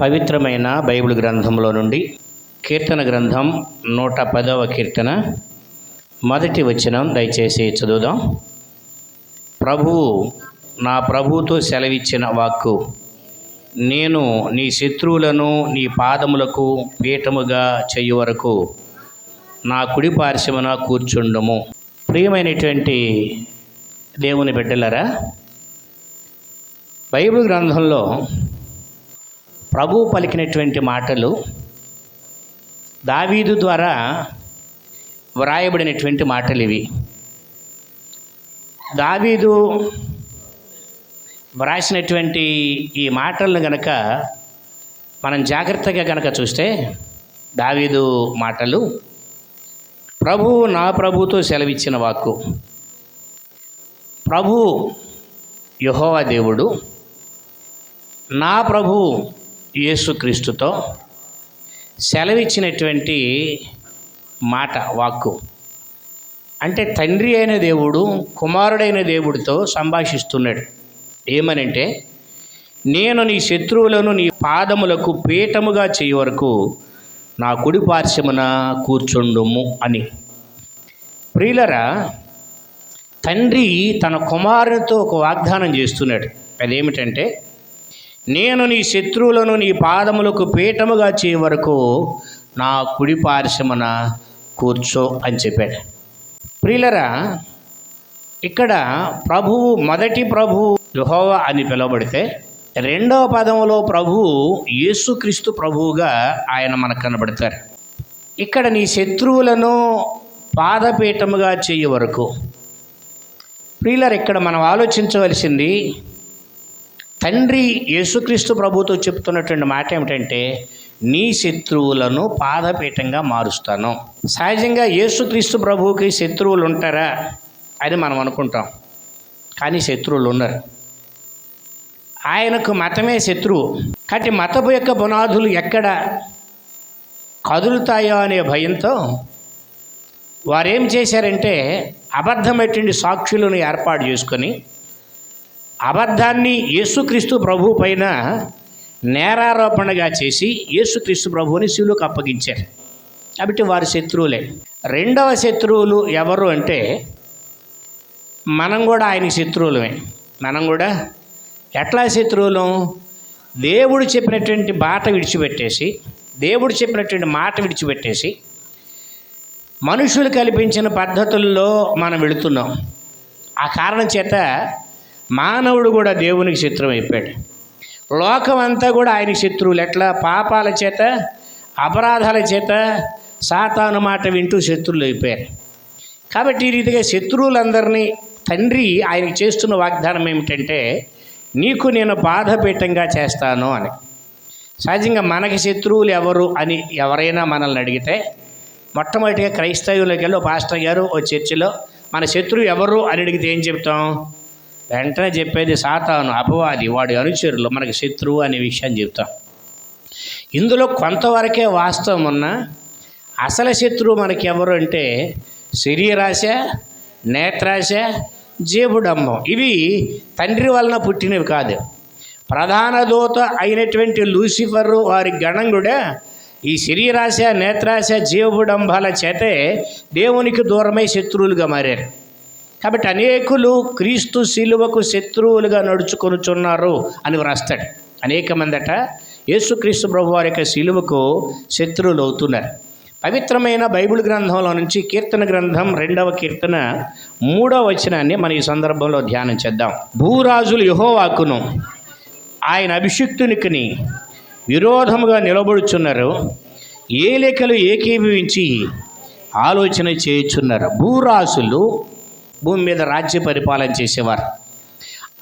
పవిత్రమైన బైబిల్ గ్రంథంలో నుండి కీర్తన గ్రంథం నూట పదవ కీర్తన. మొదటి వచనం దయచేసి చదువుదాం. ప్రభువు నా ప్రభువుతో సెలవిచ్చిన వాక్కు. నేను నీ శత్రువులను నీ పాదములకు పీఠముగా చేయు వరకు నా కుడి పార్శ్వమున కూర్చుండము. ప్రియమైనటువంటి దేవుని బిడ్డలరా బైబిల్ గ్రంథంలో ప్రభు పలికినటువంటి మాటలు దావీదు ద్వారా వ్రాయబడినటువంటి మాటలు ఇవి. దావీదు వ్రాసినటువంటి ఈ మాటలను గనక మనం జాగ్రత్తగా గనక చూస్తే దావీదు మాటలు ప్రభు నా ప్రభుతో సెలవిచ్చిన వాక్కు. ప్రభు యహోవా దేవుడు. నా ప్రభు యేసుక్రీస్తుతో సెలవిచ్చినటువంటి మాట వాక్కు. అంటే తండ్రి అయిన దేవుడు కుమారుడైన దేవుడితో సంభాషిస్తున్నాడు. ఏమనంటే నేను నీ శత్రువులను నీ పాదములకు పీఠముగా చేయ వరకు నా కుడి పార్శ్వమున కూర్చుండుము అని. ప్రియులరా తండ్రి తన కుమారునితో ఒక వాగ్దానం చేస్తున్నాడు. అదేమిటంటే నేను నీ శత్రువులను నీ పాదములకు పీఠముగా చే వరకు నా కుడి పార్శ్వమున కూర్చో అని చెప్పాడు. ప్రియులరా ఇక్కడ ప్రభువు మొదటి ప్రభువు యుహోవ అని పిలువబడితే రెండవ పదములో ప్రభువు యేసుక్రీస్తు ప్రభువుగా ఆయన మనకు కనబడతారు. ఇక్కడ నీ శత్రువులను పాదపీఠముగా చేయ వరకు ప్రియులర్ ఇక్కడ మనం ఆలోచించవలసింది తండ్రి యేసుక్రీస్తు ప్రభుతో చెప్తున్నటువంటి మాట ఏమిటంటే నీ శత్రువులను పాదపీఠంగా మారుస్తాను. సహజంగా యేసుక్రీస్తు ప్రభువుకి శత్రువులు ఉంటారా అని మనం అనుకుంటాం. కానీ శత్రువులు ఉన్నారు ఆయనకు మతమే శత్రువు. కాబట్టి మతపు యొక్క పునాదులు ఎక్కడ కదులుతాయో అనే భయంతో వారేం చేశారంటే అబద్ధమైనటువంటి సాక్షులను ఏర్పాటు చేసుకొని అబద్ధాన్ని యేసుక్రీస్తు ప్రభు పైన నేరారోపణగా చేసి యేసుక్రీస్తు ప్రభువుని శివులకు అప్పగించారు. కాబట్టి వారి శత్రువులే. రెండవ శత్రువులు ఎవరు అంటే మనం కూడా ఆయన శత్రువులమే. మనం కూడా ఎట్లా శత్రువులం? దేవుడు చెప్పినటువంటి బాట విడిచిపెట్టేసి దేవుడు చెప్పినటువంటి మాట విడిచిపెట్టేసి మనుషులు కల్పించిన పద్ధతుల్లో మనం వెళుతున్నాం. ఆ కారణం చేత మానవుడు కూడా దేవునికి శత్రువు అయిపోయాడు. లోకం అంతా కూడా ఆయన శత్రువులు. ఎట్లా? పాపాల చేత అపరాధాల చేత సాతాను మాట వింటూ శత్రువులు అయిపోయారు. కాబట్టి ఈ రీతిగా శత్రువులందరినీ తండ్రి ఆయనకి చేస్తున్న వాగ్దానం ఏమిటంటే నీకు నేను బాధపీఠంగా చేస్తాను అని. సహజంగా మనకి శత్రువులు ఎవరు అని ఎవరైనా మనల్ని అడిగితే మొట్టమొదటిగా క్రైస్తవులకి వెళ్ళి ఓ పాస్టర్ గారు ఓ చర్చిలో మన శత్రువు ఎవరు అని అడిగితే ఏం చెప్తాం? వెంటనే చెప్పేది సాతాను అపవాది వాడి అనుచరులు మనకి శత్రువు అనే విషయాన్ని చెప్తాం. ఇందులో కొంతవరకే వాస్తవం ఉన్న అసలు శత్రువు మనకి ఎవరు అంటే శరీరాశ నేత్రాశ జేబుడమ్మం ఇవి తండ్రి వలన పుట్టినవి కాదు. ప్రధాన దూత అయినటువంటి లూసిఫర్ వారి గణం కూడా ఈ శరీరాశ నేత్రాశ జీవబుడంబాల చేతే దేవునికి దూరమై శత్రువులుగా మారారు. కాబట్టి అనేకులు క్రీస్తు శిలువకు శత్రువులుగా నడుచుకొనుచున్నారు అని వ్రాస్తాడు. అనేక మందట యేసుక్రీస్తు ప్రభు వారి యొక్క శిలువకు శత్రువులు అవుతున్నారు పవిత్రమైన బైబిల్ గ్రంథంలో నుంచి కీర్తన గ్రంథం రెండవ కీర్తన మూడవ వచనాన్ని మనం ఈ సందర్భంలో ధ్యానం చేద్దాం. భూరాజులు యహోవాకును ఆయన అభిషిక్తునికిని విరోధముగా నిలబడుచున్నారు. ఏలికలు ఏకీభవించి ఆలోచన చేయుచున్నారు. భూరాజులు భూమి మీద రాజ్య పరిపాలన చేసేవారు.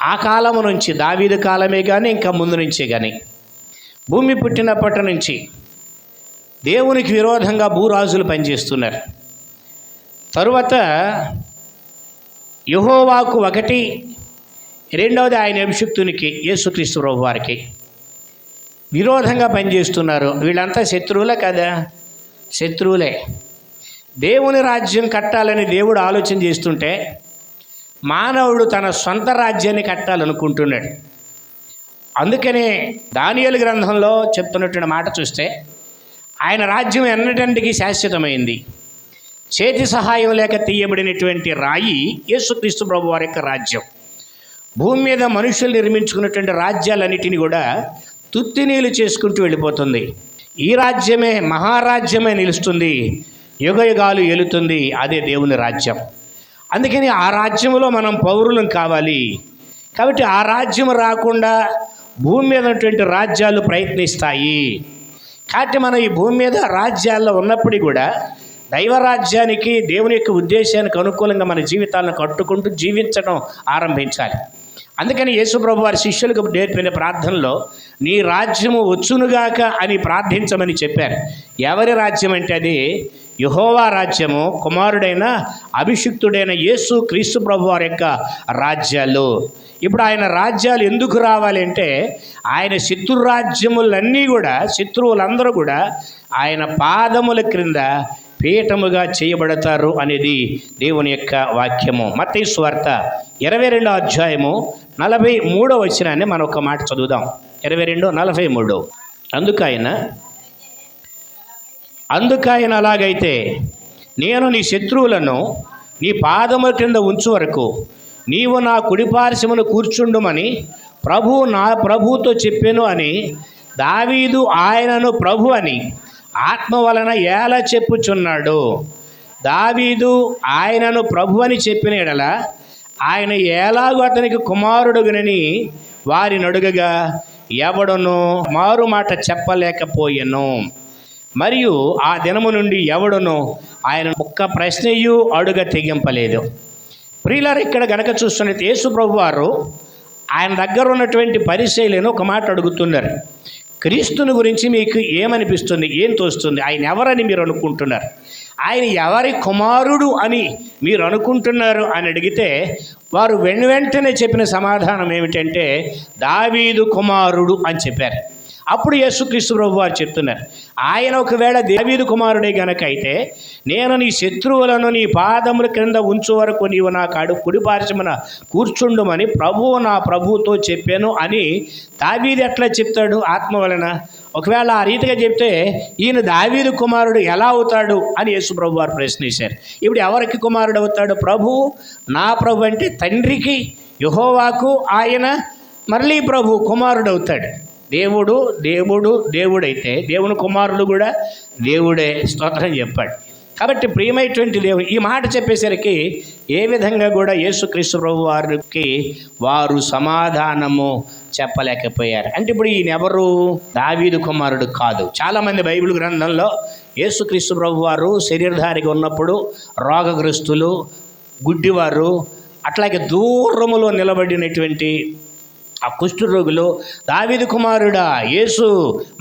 ఆ కాలం నుంచి దావీదు కాలమే కానీ ఇంకా ముందు నుంచే కానీ భూమి పుట్టినప్పటి నుంచి దేవునికి విరోధంగా భూరాజులు పనిచేస్తున్నారు. తరువాత యహోవాకు ఒకటి రెండవది ఆయన అభిషిక్తునికి యేసుక్రీస్తు ప్రభు వారికి విరోధంగా పనిచేస్తున్నారు. వీళ్ళంతా శత్రువులే కదా? శత్రువులే. దేవుని రాజ్యం కట్టాలని దేవుడు ఆలోచన చేస్తుంటే మానవుడు తన సొంత రాజ్యాన్ని కట్టాలనుకుంటున్నాడు. అందుకనే దానియలు గ్రంథంలో చెప్తున్నటువంటి మాట చూస్తే ఆయన రాజ్యం ఎన్నటంటికి శాశ్వతమైంది. చేతి సహాయం లేక తీయబడినటువంటి రాయి యేసుక్రీస్తు ప్రభు వారి యొక్క రాజ్యం. భూమి మీద మనుషులు నిర్మించుకున్నటువంటి రాజ్యాలన్నిటిని కూడా తుత్తినీలు చేసుకుంటూ వెళ్ళిపోతుంది. ఈ రాజ్యమే మహారాజ్యమే నిలుస్తుంది. యుగయుగాలు ఎలుతుంది ఏలుతుంది అదే దేవుని రాజ్యం. అందుకని ఆ రాజ్యంలో మనం పౌరులం కావాలి. కాబట్టి ఆ రాజ్యం రాకుండా భూమి మీద ఉన్నటువంటి రాజ్యాలు ప్రయత్నిస్తాయి. కాబట్టి మనం ఈ భూమి మీద రాజ్యాల్లో ఉన్నప్పటికీ కూడా దైవరాజ్యానికి దేవుని యొక్క ఉద్దేశానికి అనుకూలంగా మన జీవితాలను కట్టుకుంటూ జీవించడం ఆరంభించాలి. అందుకని యేసుప్రభు వారి శిష్యులకు నేర్పిన ప్రార్థనలో నీ రాజ్యము వచ్చునుగాక అని ప్రార్థించమని చెప్పారు. ఎవరి రాజ్యం అంటే అది? యహోవా రాజ్యము కుమారుడైన అభిషిక్తుడైన యేసు క్రీస్తు ప్రభు వారి యొక్క రాజ్యాలు. ఇప్పుడు ఆయన రాజ్యాలు ఎందుకు రావాలి అంటే ఆయన శత్రు రాజ్యములన్నీ కూడా శత్రువులందరూ కూడా ఆయన పాదముల క్రింద పీఠముగా చేయబడతారు అనేది దేవుని యొక్క వాక్యము. మత్తయి స్వార్త ఇరవై రెండో అధ్యాయము నలభై మూడో వచ్చినాన్ని మనం ఒక మాట చదువుదాం. ఇరవై రెండు నలభై మూడు. అందుకైనా అందుకైన అలాగైతే నేను నీ శత్రువులను నీ పాదముల క్రింద ఉంచు వరకు నీవు నా కుడిపార్శ్వమును కూర్చుండుమని ప్రభు నా ప్రభుతో చెప్పాను అని దావీదు ఆయనను ప్రభు అని ఆత్మ వలన ఎలా చెప్పుచున్నాడు. దావీదు ఆయనను ప్రభు అని చెప్పిన ఎడల ఆయన ఎలాగో అతనికి కుమారుడుగునని వారిని అడుగగా ఎవడను మారు మాట చెప్పలేకపోయాను. మరియు ఆ దినము నుండి ఎవడును ఆయన ఒక్క ప్రశ్నయు అడుగ తెగింపలేదు. ప్రియులారు ఇక్కడ గనక చూస్తున్నట్టు యేసు ప్రభు వారు ఆయన దగ్గర ఉన్నటువంటి పరిశైలిని ఒక మాట అడుగుతున్నారు. క్రీస్తుని గురించి మీకు ఏమనిపిస్తుంది? ఏం తోస్తుంది? ఆయన ఎవరని మీరు అనుకుంటున్నారు? ఆయన ఎవరి కుమారుడు అని మీరు అనుకుంటున్నారు అని అడిగితే వారు వెను వెంటనే చెప్పిన సమాధానం ఏమిటంటే దావీదు కుమారుడు అని చెప్పారు. అప్పుడు యేసుక్రీస్తు ప్రభు వారు చెప్తున్నారు ఆయన ఒకవేళ దేవీదు కుమారుడే గనక అయితే నేను నీ శత్రువులను నీ పాదముల క్రింద ఉంచు వరకు నీవు నా కాడు కుడిపార్చమన కూర్చుండుమని ప్రభువు నా ప్రభువుతో చెప్పాను అని దావీది ఎట్లా చెప్తాడు ఆత్మ వలన? ఒకవేళ ఆ రీతిగా చెప్తే ఈయన దావీదు కుమారుడు ఎలా అవుతాడు? అని యేసు ప్రభు వారు ప్రశ్నించారు. ఇప్పుడు ఎవరికి కుమారుడు అవుతాడు ప్రభు? నా ప్రభు అంటే తండ్రికి యహోవాకు ఆయన మరలీ ప్రభు కుమారుడు అవుతాడు. దేవుడు దేవుడు దేవుడైతే దేవుని కుమారుడు కూడా దేవుడే స్తోత్రం చెప్పాడు. కాబట్టి ప్రియమైనటువంటి దేవుడు ఈ మాట చెప్పేసరికి ఏ విధంగా కూడా యేసుక్రీస్తు ప్రభు వారికి వారు సమాధానము చెప్పలేకపోయారు. అంటే ఇప్పుడు ఈయన ఎవరు? దావీదు కుమారుడు కాదు. చాలామంది బైబిల్ గ్రంథంలో యేసుక్రీస్తు ప్రభు వారు శరీరధారిగా ఉన్నప్పుడు రోగగ్రస్తులు గుడ్డివారు అట్లాగే దూరములో నిలబడినటువంటి ఆ కుష్ఠరోగులు దావీదు కుమారుడా యేసు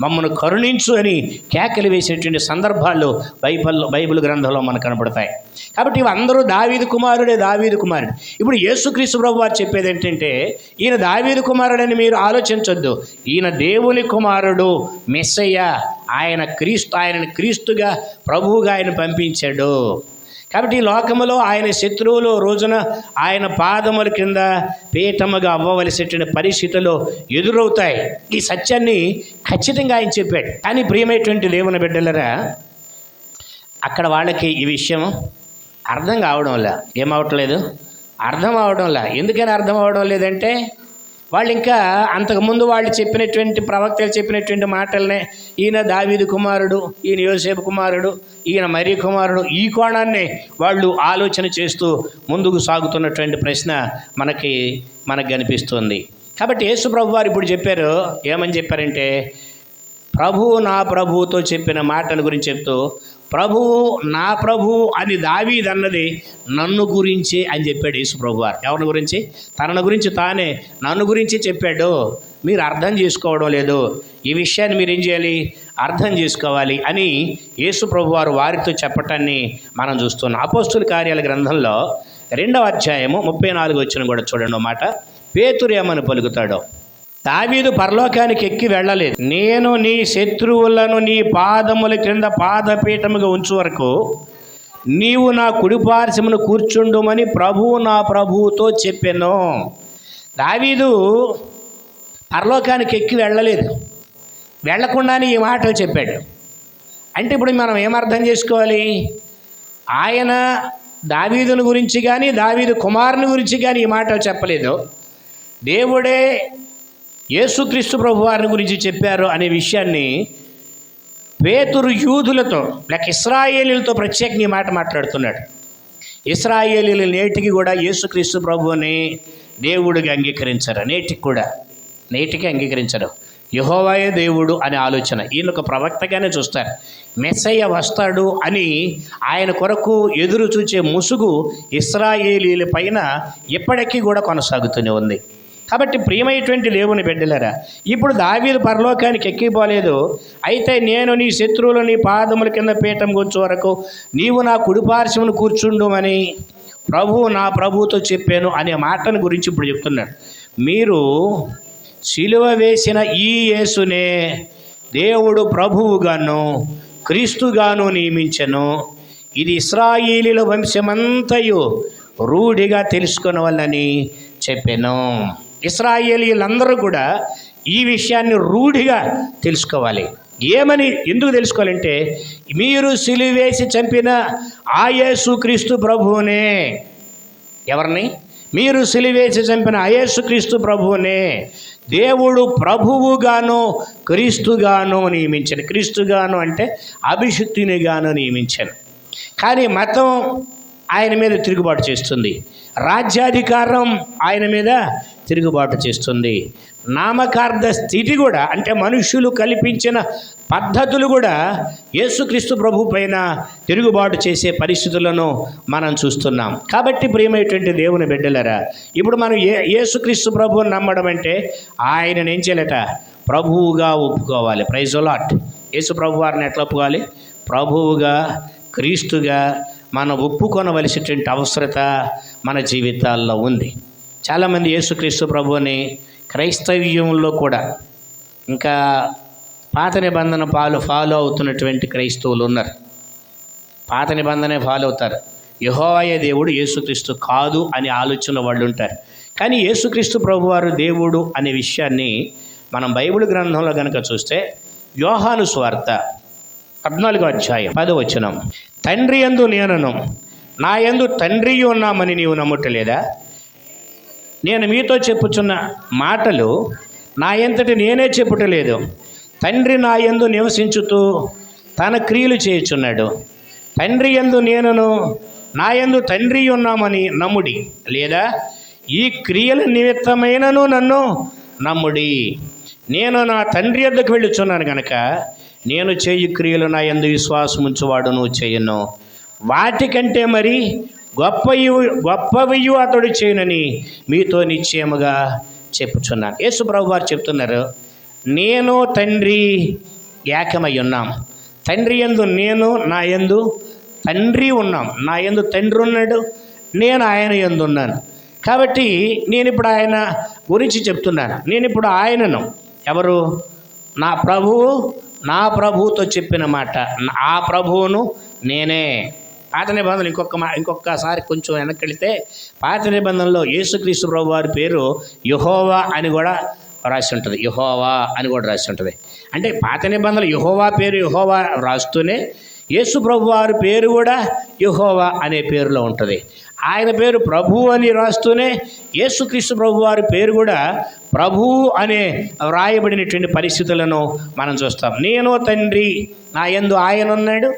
మమ్మను కరుణించు అని కేకలు వేసేటువంటి సందర్భాలు బైబల్ బైబిల్ గ్రంథంలో మనకు కనపడతాయి కాబట్టి ఇవి అందరూ దావీదు కుమారుడే దావీదు కుమారుడు. ఇప్పుడు యేసుక్రీస్తు ప్రభు వారు చెప్పేది ఏంటంటే ఈయన దావీదు కుమారుడని మీరు ఆలోచించొద్దు. ఈయన దేవుని కుమారుడు మెస్సయ్య. ఆయన క్రీస్తు ఆయనని క్రీస్తుగా ప్రభువుగా ఆయన పంపించాడు. కాబట్టి ఈ లోకములో ఆయన శత్రువులు రోజున ఆయన పాదముల కింద పీఠముగా అవ్వవలసినటువంటి పరిస్థితులు ఎదురవుతాయి. ఈ సత్యాన్ని ఖచ్చితంగా ఆయన చెప్పాడు. కానీ ప్రియమైనటువంటి దేవుని బిడ్డలరా అక్కడ వాళ్ళకి ఈ విషయం అర్థం కావడంలా ఏమవట్లేదు అర్థం అవడంలా ఎందుకని అర్థం అవడం లేదంటే వాళ్ళు ఇంకా అంతకుముందు వాళ్ళు చెప్పినటువంటి ప్రవక్తలు చెప్పినటువంటి మాటలనే ఈయన దావీదు కుమారుడు ఈయన యోసేపు కుమారుడు ఈయన మరీ కుమారుడు ఈ కోణాన్ని వాళ్ళు ఆలోచన చేస్తూ ముందుకు సాగుతున్నటువంటి ప్రశ్న మనకి మనకు కనిపిస్తుంది. కాబట్టి యేసు ప్రభు వారు ఇప్పుడు చెప్పారు ఏమని చెప్పారంటే ప్రభువు నా ప్రభువుతో చెప్పిన మాటల గురించి చెప్తూ ప్రభువు నా ప్రభువు అని దావీదన్నది నన్ను గురించి అని చెప్పాడు యేసు ప్రభు వారు ఎవరి గురించి? తనను గురించి తానే నన్ను గురించి చెప్పాడు. మీరు అర్థం చేసుకోవడం లేదు ఈ విషయాన్ని మీరు ఏం చేయాలి? అర్థం చేసుకోవాలి అని యేసు ప్రభు వారు వారితో చెప్పటాన్ని మనం చూస్తున్నాం. అపోస్తుల కార్యాల గ్రంథంలో రెండవ అధ్యాయము ముప్పై నాలుగు వచ్చిన కూడా చూడండి అన్నమాట మాట. పేతురు పలుకుతాడో? దావీదు పరలోకానికి ఎక్కి వెళ్ళలేదు. నేను నీ శత్రువులను నీ పాదముల క్రింద పాదపీఠముగా ఉంచు వరకు నీవు నా కుడిపార్శ్వమును కూర్చుండుమని ప్రభువు నా ప్రభువుతో చెప్పాను. దావీదు పరలోకానికి ఎక్కి వెళ్ళలేదు. వెళ్ళకుండానే ఈ మాటలు చెప్పాడు. అంటే ఇప్పుడు మనం ఏమర్థం చేసుకోవాలి? ఆయన దావీదుని గురించి కానీ దావీదు కుమారుని గురించి కానీ ఈ మాటలు చెప్పలేదు. దేవుడే యేసుక్రీస్తు ప్రభు వారిని గురించి చెప్పారు అనే విషయాన్ని పేతురు యూదులతో లేక ఇస్రాయేలీలతో ప్రత్యేకంగా ఈ మాట మాట్లాడుతున్నాడు. ఇస్రాయేలీలు నేటికి కూడా యేసుక్రీస్తు ప్రభువుని దేవుడిగా అంగీకరించరు. నేటికి కూడా నేటికి అంగీకరించరు. యహోవాయే దేవుడు అనే ఆలోచన. ఈయన ఒక ప్రవక్తగానే చూస్తారు. మెస్సయ్య వస్తాడు అని ఆయన కొరకు ఎదురు చూచే ముసుగు ఇస్రాయేలీల పైన ఇప్పటికీ కూడా కొనసాగుతూనే ఉంది. కాబట్టి ప్రియమైనటువంటి లేవుని బిడ్డలరా ఇప్పుడు దావీదు పరలోకానికి ఎక్కిపోలేదు. అయితే నేను నీ శత్రువులు నీ పాదముల కింద పీఠం కూర్చో వరకు నీవు నా కుడిపార్శ్వను కూర్చుండు అని ప్రభువు నా ప్రభువుతో చెప్పాను అనే మాటను గురించి ఇప్పుడు చెప్తున్నాడు. మీరు శిలువ వేసిన ఈ యేసునే దేవుడు ప్రభువుగాను క్రీస్తుగాను నియమించను. ఇది ఇస్రాయిలీల వంశమంతయు రూఢిగా తెలుసుకునవల్లని చెప్పాను. ఇస్రాయేలీలందరూ కూడా ఈ విషయాన్ని రూఢిగా తెలుసుకోవాలి. ఏమని ఎందుకు తెలుసుకోవాలంటే మీరు సిలివేసి చంపిన ఆ క్రీస్తు ప్రభువునే. ఎవరిని? మీరు సిలివేసి చంపిన అయేసుక్రీస్తు ప్రభువునే. దేవుడు ప్రభువుగాను క్రీస్తుగాను నియమించాను క్రీస్తుగాను అంటే అభిషిక్తునిగాను నియమించాను కానీ మతం ఆయన మీద తిరుగుబాటు చేస్తుంది. రాజ్యాధికారం ఆయన మీద తిరుగుబాటు చేస్తుంది. నామకార్థ స్థితి కూడా అంటే మనుషులు కల్పించిన పద్ధతులు కూడా యేసుక్రీస్తు ప్రభు పైన తిరుగుబాటు చేసే పరిస్థితులను మనం చూస్తున్నాం. కాబట్టి ప్రియమైనటువంటి దేవుని బిడ్డలరా ఇప్పుడు మనం ఏ యేసుక్రీస్తు ప్రభువుని నమ్మడం అంటే ఆయన ఏం చేయలేట? ప్రభువుగా ఒప్పుకోవాలి. ప్రైజ్ లాట్ యేసు ప్రభు వారిని ఎట్లా ఒప్పుకోవాలి? ప్రభువుగా క్రీస్తుగా మనం ఒప్పుకొనవలసినటువంటి అవసరత మన జీవితాల్లో ఉంది. చాలామంది యేసుక్రీస్తు ప్రభుని క్రైస్తవ్యంలో కూడా ఇంకా పాత నిబంధన పాలు ఫాలో అవుతున్నటువంటి క్రైస్తవులు ఉన్నారు. పాత నిబంధనే ఫాలో అవుతారు. యహోవాయ దేవుడు యేసుక్రీస్తు కాదు అనే ఆలోచన వాళ్ళు ఉంటారు. కానీ యేసుక్రీస్తు ప్రభువారు దేవుడు అనే విషయాన్ని మనం బైబిల్ గ్రంథంలో కనుక చూస్తే యోహాను స్వార్త పద్నాలుగో అధ్యాయం పదవచనం తండ్రి యందు నేనను నా ఎందు తండ్రి ఉన్నామని నీవు నమ్ముటలేదా? నేను మీతో చెప్పుచున్న మాటలు నా ఎంతటి నేనే చెప్పుటలేదు. తండ్రి నా యందు నివసించుతూ తన క్రియలు చేయుచున్నాడు. తండ్రి ఎందు నేనును నా యందు తండ్రి ఉన్నామని నమ్ముడి. లేదా? ఈ క్రియల నిమిత్తమైనను నన్ను నమ్ముడి. నేను నా తండ్రి ఎద్దకు వెళ్ళుచున్నాను కనుక నేను చేయు క్రియలు నా యందు విశ్వాసం ఉంచువాడును చేయను. వాటికంటే మరి గొప్పయు గొప్పవియు అతడు చేయనని మీతో నిశ్చయముగా చెప్పుచున్నాను. యేసుప్రభు వారు చెప్తున్నారు నేను తండ్రి ఏకమై ఉన్నాం తండ్రి ఎందు నేను నా యందు తండ్రి ఉన్నాం. నా యందు తండ్రి ఉన్నాడు నేను ఆయన ఎందు ఉన్నాను కాబట్టి నేను ఇప్పుడు ఆయన గురించి చెప్తున్నాను. నేను ఇప్పుడు ఆయనను. ఎవరు? నా ప్రభువు నా ప్రభువుతో చెప్పిన మాట ఆ ప్రభువును నేనే. పాత నిబంధనలు ఇంకొక మా ఇంకొకసారి కొంచెం వెనక్కి వెళితే పాత నిబంధనలో యేసుక్రీస్తు ప్రభు వారి పేరు యహోవా అని కూడా రాసి ఉంటుంది. యహోవా అని కూడా రాసి ఉంటుంది. అంటే పాత నిబంధనలు యహోవా పేరు యహోవా రాస్తూనే యేసు ప్రభు వారి పేరు కూడా యహోవా అనే పేరులో ఉంటుంది. ఆయన పేరు ప్రభు అని రాస్తూనే యేసుక్రీస్తు ప్రభు వారి పేరు కూడా ప్రభు అనే వ్రాయబడినటువంటి పరిస్థితులను మనం చూస్తాం. నేను తండ్రి నా యందు ఆయన ఉన్నాడు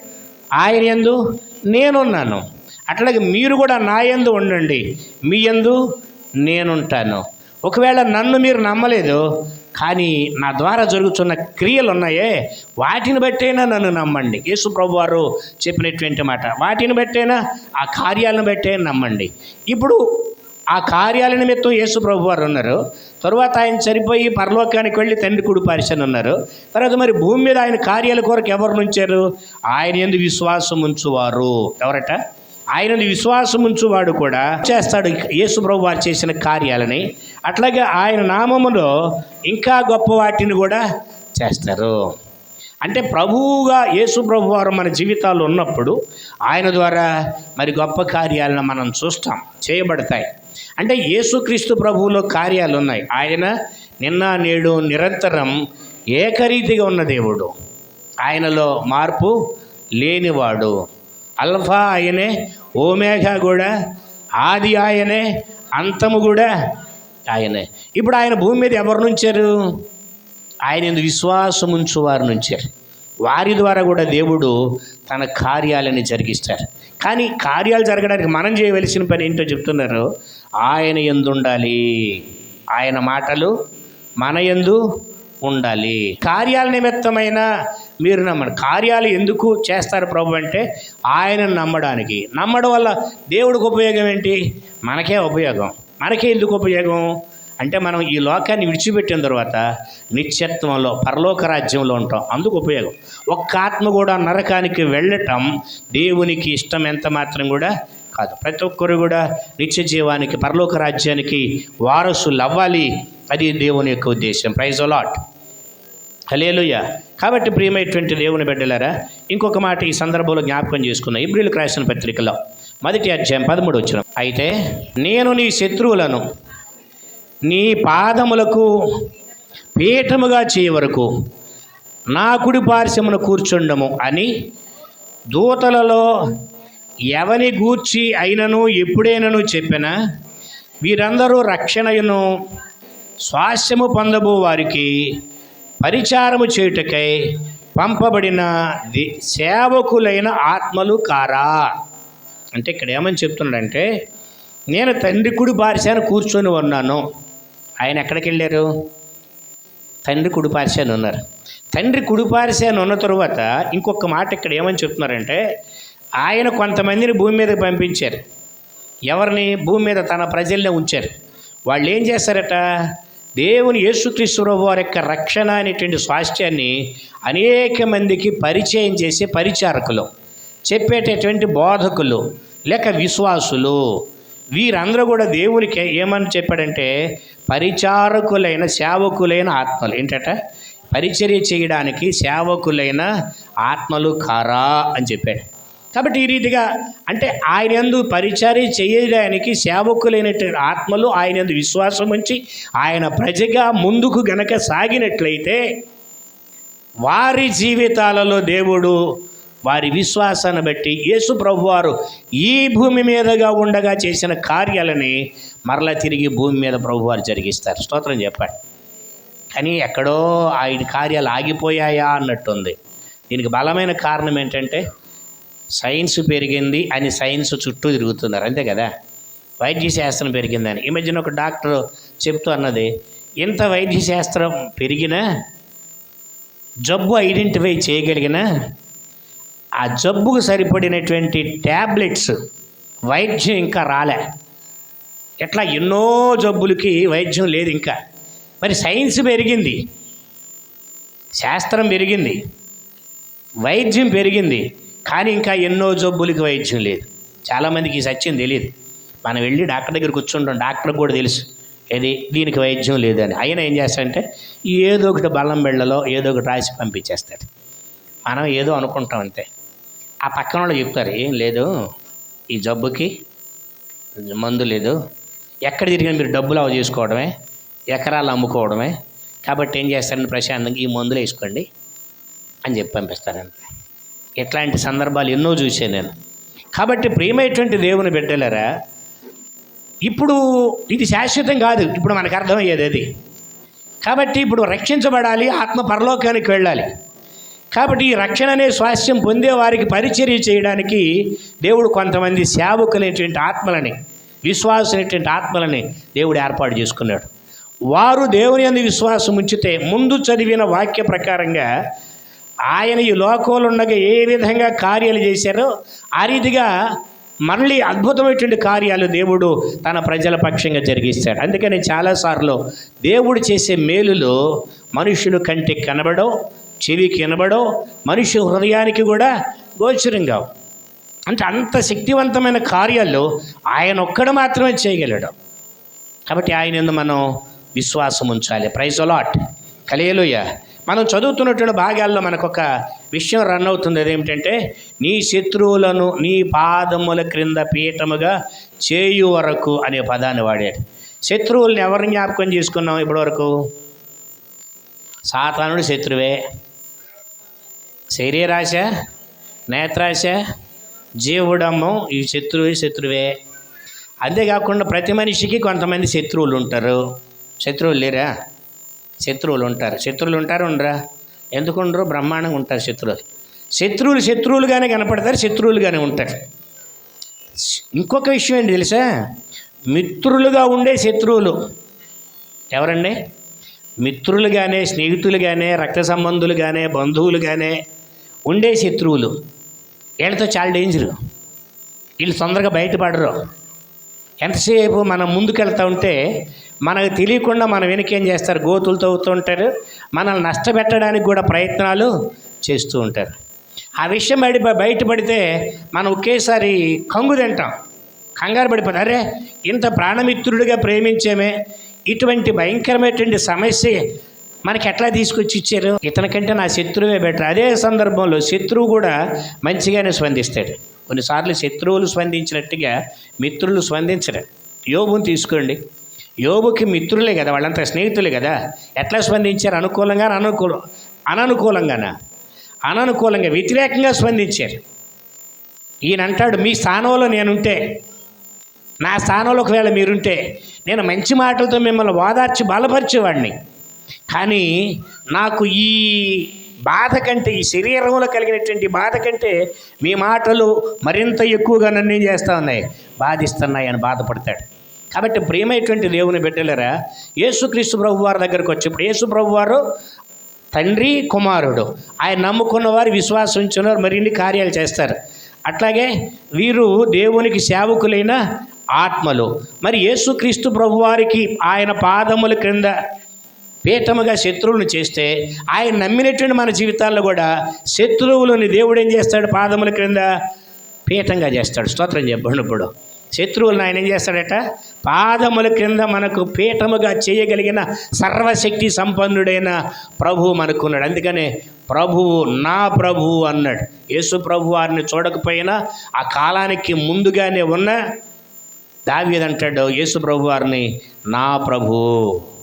ఆయన ఎందు నేనున్నాను. అట్లాగే మీరు కూడా నా యందు ఉండండి మీ ఎందు నేనుంటాను. ఒకవేళ నన్ను మీరు నమ్మలేదు కానీ నా ద్వారా జరుగుతున్న క్రియలు ఉన్నాయే? వాటిని బట్టైనా నన్ను నమ్మండి? యేసు ప్రభు వారు చెప్పినటువంటి మాట. వాటిని బట్టైనా? ఆ కార్యాలను బట్టే నమ్మండి. ఇప్పుడు ఆ కార్యాల నిమిత్తం యేసు ప్రభు వారు ఉన్నారు. తరువాత ఆయన చనిపోయి పరలోకానికి వెళ్ళి తండ్రి కుడి పరిచయం ఉన్నారు. తర్వాత మరి భూమి మీద ఆయన కార్యాల కొరకు ఎవరు ఉంచారు ఆయన ఎందు విశ్వాసం ఉంచువారు. ఎవరట? ఆయన విశ్వాసం ఉంచువాడు కూడా చేస్తాడు. యేసు ప్రభు వారు చేసిన కార్యాలని అట్లాగే ఆయన నామములో ఇంకా గొప్ప వాటిని కూడా చేస్తారు. అంటే ప్రభువుగా యేసు ప్రభు వారు మన జీవితాలు ఉన్నప్పుడు ఆయన ద్వారా మరి గొప్ప కార్యాలను మనం చూస్తాం చేయబడతాయి. అంటే యేసుక్రీస్తు ప్రభువులో కార్యాలు ఉన్నాయి. ఆయన నిన్న నేడు నిరంతరం ఏకరీతిగా ఉన్న దేవుడు. ఆయనలో మార్పు లేనివాడు. అల్ఫా ఆయనే ఓమేఘా కూడా ఆది ఆయనే అంతము కూడా ఆయనే. ఇప్పుడు ఆయన భూమి మీద ఎవరు నుంచారు? ఆయన ఎందు విశ్వాసం ఉంచు వారి నుంచారు. వారి ద్వారా కూడా దేవుడు తన కార్యాలని జరిగిస్తారు. కానీ కార్యాలు జరగడానికి మనం చేయవలసిన పని ఏంటో చెప్తున్నారు? ఆయన ఎందు ఉండాలి. ఆయన మాటలు మన ఎందు ఉండాలి. కార్యాల నిమిత్తమైన మీరు నమ్మండి కార్యాలు ఎందుకు చేస్తారు ప్రభు అంటే ఆయనను నమ్మడానికి. నమ్మడం వల్ల దేవుడికి ఉపయోగం ఏంటి? మనకే ఉపయోగం. మనకే ఎందుకు ఉపయోగం? అంటే మనం ఈ లోకాన్ని విడిచిపెట్టిన తర్వాత నిత్యత్వంలో పరలోక రాజ్యంలో ఉంటాం. అందుకు ఉపయోగం. ఒక్క ఆత్మ కూడా నరకానికి వెళ్ళటం దేవునికి ఇష్టం ఎంత మాత్రం కూడా కాదు. ప్రతి ఒక్కరు కూడా నిత్య జీవానికి పరలోక రాజ్యానికి వారసులు అవ్వాలి. అది దేవుని యొక్క ఉద్దేశం. ప్రైజ్ అలాట్ హలేలుయ కాబట్టి ప్రియమైనటువంటి దేవుని బిడ్డలారా ఇంకొక మాట ఈ సందర్భంలో జ్ఞాపకం చేసుకున్న ఇబ్రిల్ క్రాసిన పత్రికలో మొదటి అధ్యాయం పదమూడు వచ్చిన అయితే నేను నీ శత్రువులను నీ పాదములకు పీఠముగా చేయ వరకు నా కుడి పార్శ్వమును కూర్చుండము అని దూతలలో ఎవని గూర్చి అయినను ఎప్పుడైనను చెప్పిన వీరందరూ రక్షణయును స్వాస్యము పొందబో వారికి పరిచారము చేయుటకై పంపబడిన సేవకులైన ఆత్మలు కారా. అంటే ఇక్కడ ఏమని చెప్తున్నాడంటే నేను తండ్రి కుడి పార్శాను కూర్చొని ఉన్నాను. ఆయన ఎక్కడికి వెళ్ళారు? తండ్రి కుడి పార్శాను ఉన్నారు. తండ్రి కుడి పార్శాను ఉన్న తరువాత ఇంకొక మాట ఇక్కడ ఏమని చెప్తున్నారంటే ఆయన కొంతమందిని భూమి మీద పంపించారు. ఎవరిని? భూమి మీద తన ప్రజల్ని ఉంచారు. వాళ్ళు ఏం చేస్తారట? దేవుని యేసుక్రీస్తురావు వారి యొక్క రక్షణ అనేటువంటి స్వాస్థ్యాన్ని అనేక మందికి పరిచయం చేసే పరిచారకులు చెప్పేటటువంటి బోధకులు లేక విశ్వాసులు. వీరందరూ కూడా దేవునికి ఏమని చెప్పాడంటే పరిచారకులైన సేవకులైన ఆత్మలు. ఏంటట? పరిచర్య చేయడానికి సేవకులైన ఆత్మలు కారా అని చెప్పాడు. కాబట్టి ఈ రీతిగా అంటే ఆయన ఎందు పరిచర్య చేయడానికి సేవకులైనటువంటి ఆత్మలు ఆయన ఎందు విశ్వాసం ఉంచి ఆయన ప్రజగా ముందుకు గనక సాగినట్లయితే వారి జీవితాలలో దేవుడు వారి విశ్వాసాన్ని బట్టి యేసు ప్రభువారు ఈ భూమి మీదగా ఉండగా చేసిన కార్యాలని మరలా తిరిగి భూమి మీద ప్రభువారు జరిగిస్తారు. స్తోత్రం చెప్పండి. కానీ ఎక్కడో ఆయన కార్యాలు ఆగిపోయాయా అన్నట్టుంది. దీనికి బలమైన కారణం ఏంటంటే సైన్స్ పెరిగింది అని సైన్స్ చుట్టూ తిరుగుతున్నారు. అంతే కదా? వైద్య శాస్త్రం పెరిగిందని. ఈ మధ్యన ఒక డాక్టర్ చెప్తూ అన్నది ఇంత వైద్య శాస్త్రం పెరిగినా జబ్బు ఐడెంటిఫై చేయగలిగినా ఆ జబ్బుకు సరిపడినటువంటి ట్యాబ్లెట్స్ వైద్యం ఇంకా రాలే. ఎట్లా ఎన్నో జబ్బులకి వైద్యం లేదు ఇంకా. మరి సైన్స్ పెరిగింది. శాస్త్రం పెరిగింది. వైద్యం పెరిగింది. కానీ ఇంకా ఎన్నో జబ్బులకి వైద్యం లేదు. చాలామందికి ఈ సత్యం తెలియదు. మనం వెళ్ళి డాక్టర్ దగ్గర కూర్చుంటాం. డాక్టర్కి కూడా తెలుసు. ఏది? దీనికి వైద్యం లేదని అయినా ఏం చేస్తాడంటే ఏదో ఒకటి బల్లం బిళ్ళలో ఏదో ఒకటి రాసి పంపించేస్తాడు. మనం ఏదో అనుకుంటాం అంతే. ఆ పక్కన వాళ్ళు చెప్తారు ఏం లేదు ఈ జబ్బుకి మందు లేదు. ఎక్కడ తిరిగినా మీరు డబ్బులు అవ చేసుకోవడమే ఎకరాలు అమ్ముకోవడమే. కాబట్టి ఏం చేస్తారని ప్రశాంతంగా ఈ మందులు వేసుకోండి అని చెప్పి పంపిస్తారంతే ఇట్లాంటి సందర్భాలు ఎన్నో చూసాను నేను. కాబట్టి ప్రియమైనటువంటి దేవుని బిడ్డలరా ఇప్పుడు ఇది శాశ్వతం కాదు. ఇప్పుడు మనకు అర్థమయ్యేది అది. కాబట్టి ఇప్పుడు రక్షించబడాలి ఆత్మ పరలోకానికి వెళ్ళాలి. కాబట్టి ఈ రక్షణ అనే స్వాస్థ్యం పొందే వారికి పరిచర్య చేయడానికి దేవుడు కొంతమంది సేవకులైనటువంటి ఆత్మలని విశ్వాసమైనటువంటి ఆత్మలని దేవుడు ఏర్పాటు చేసుకున్నాడు. వారు దేవుని అందు విశ్వాసం ఉంచితే ముందు చదివిన వాక్య ప్రకారంగా ఆయన ఈ లోకంలో ఉండగా ఏ విధంగా కార్యాలు చేశారో ఆ రీతిగా మళ్ళీ అద్భుతమైనటువంటి కార్యాలు దేవుడు తన ప్రజల పక్షంగా జరిగిస్తాడు. అందుకని చాలాసార్లు దేవుడు చేసే మేలులు మనుషులు కంటికి కనబడవు చెవికి వినబడో మనిషి హృదయానికి కూడా గోచరం కావు. అంటే అంత శక్తివంతమైన కార్యాలు ఆయన ఒక్కడు మాత్రమే చేయగలడు. కాబట్టి ఆయన మనం విశ్వాసం ఉంచాలి. ప్రైజ్ అలాట్ కలియలుయ మనం చదువుతున్నటువంటి భాగాల్లో మనకు ఒక విషయం రన్ అవుతుంది. అదేమిటంటే నీ శత్రువులను నీ పాదముల క్రింద పీఠముగా చేయు వరకు అనే పదాన్ని వాడాడు. శత్రువులను ఎవరిని జ్ఞాపకం చేసుకున్నాం ఇప్పటివరకు? సాతానుడు శత్రువే. శరీరాశ నేత్రాశ జీవుడమ్మం ఈ శత్రువు శత్రువే. అంతేకాకుండా ప్రతి మనిషికి కొంతమంది శత్రువులు ఉంటారు శత్రువులు లేరా? శత్రువులు ఉంటారు శత్రువులు ఉంటారు ఉండరా? ఎందుకు ఉండరు బ్రహ్మాండంగా ఉంటారు శత్రువులు. శత్రువులు శత్రువులుగానే కనపడతారు శత్రువులుగానే ఉంటారు. ఇంకొక విషయం ఏంటి తెలుసా? మిత్రులుగా ఉండే శత్రువులు. ఎవరండి? మిత్రులుగానే స్నేహితులుగానే రక్త సంబంధులుగానే బంధువులుగానే ఉండే శత్రువులు. వీళ్ళతో చాలా డేంజరు వీళ్ళు తొందరగా బయటపడరు. ఎంతసేపు మనం ముందుకెళ్తా ఉంటే మనకు తెలియకుండా మన వెనకేం చేస్తారు? గోతులు తవ్వుతూ ఉంటారు. మనల్ని నష్టపెట్టడానికి కూడా ప్రయత్నాలు చేస్తూ ఉంటారు. ఆ విషయం బయట బయటపడితే మనం ఒకేసారి కంగు తింటాం. కంగారు పడిపోతాం. అరే ఇంత ప్రాణమిత్రుడిగా ప్రేమించేమే. ఇటువంటి భయంకరమైనటువంటి సమస్య మనకి ఎట్లా తీసుకొచ్చి ఇచ్చారు ఇతనికంటే నా శత్రువే బెటర్ అదే సందర్భంలో శత్రువు కూడా మంచిగానే స్పందిస్తాడు. కొన్నిసార్లు శత్రువులు స్పందించినట్టుగా మిత్రులు స్పందించరు. యోబుని తీసుకోండి. యోబుకి మిత్రులే కదా వాళ్ళంతా స్నేహితులే కదా. ఎట్లా స్పందించారు? అనుకూలంగా అననుకూలం అననుకూలంగానా? అననుకూలంగా వ్యతిరేకంగా స్పందించారు. ఈయన అంటాడు మీ స్థానంలో నేనుంటే నా స్థానంలో ఒకవేళ మీరుంటే నేను మంచి మాటలతో మిమ్మల్ని ఓదార్చి బలపరిచేవాడిని. కానీ నాకు ఈ బాధ కంటే ఈ శరీరంలో కలిగినటువంటి బాధ కంటే మీ మాటలు మరింత ఎక్కువగా నన్ను చేస్తూ ఉన్నాయి? బాధిస్తున్నాయి అని బాధపడతాడు. కాబట్టి ప్రేమైనటువంటి దేవుని బిడ్డలరా యేసుక్రీస్తు ప్రభు వారి దగ్గరకు వచ్చినప్పుడు యేసు ప్రభు వారు తండ్రి కుమారుడు. ఆయన నమ్ముకున్న వారు విశ్వాసం ఉంచిన వారు మరిన్ని కార్యాలు చేస్తారు. అట్లాగే వీరు దేవునికి సేవకులైన ఆత్మలు. మరి యేసుక్రీస్తు ప్రభువారికి ఆయన పాదముల క్రింద పీఠముగా శత్రువులను చేస్తే ఆయన నమ్మినటువంటి మన జీవితాల్లో కూడా శత్రువులని దేవుడు ఏం చేస్తాడు? పాదముల క్రింద పీఠంగా చేస్తాడు. స్తోత్రం చెప్పండి ఇప్పుడు. శత్రువులను ఆయన ఏం చేస్తాడట? పాదముల క్రింద మనకు పీఠముగా చేయగలిగిన సర్వశక్తి సంపన్నుడైన ప్రభువు మనకున్నాడు. అందుకనే ప్రభువు నా ప్రభువు అన్నాడు. యేసు ప్రభు వారిని చూడకపోయినా ఆ కాలానికి ముందుగానే ఉన్న దావీదంటాడు యేసు ప్రభు వారిని నా ప్రభువు.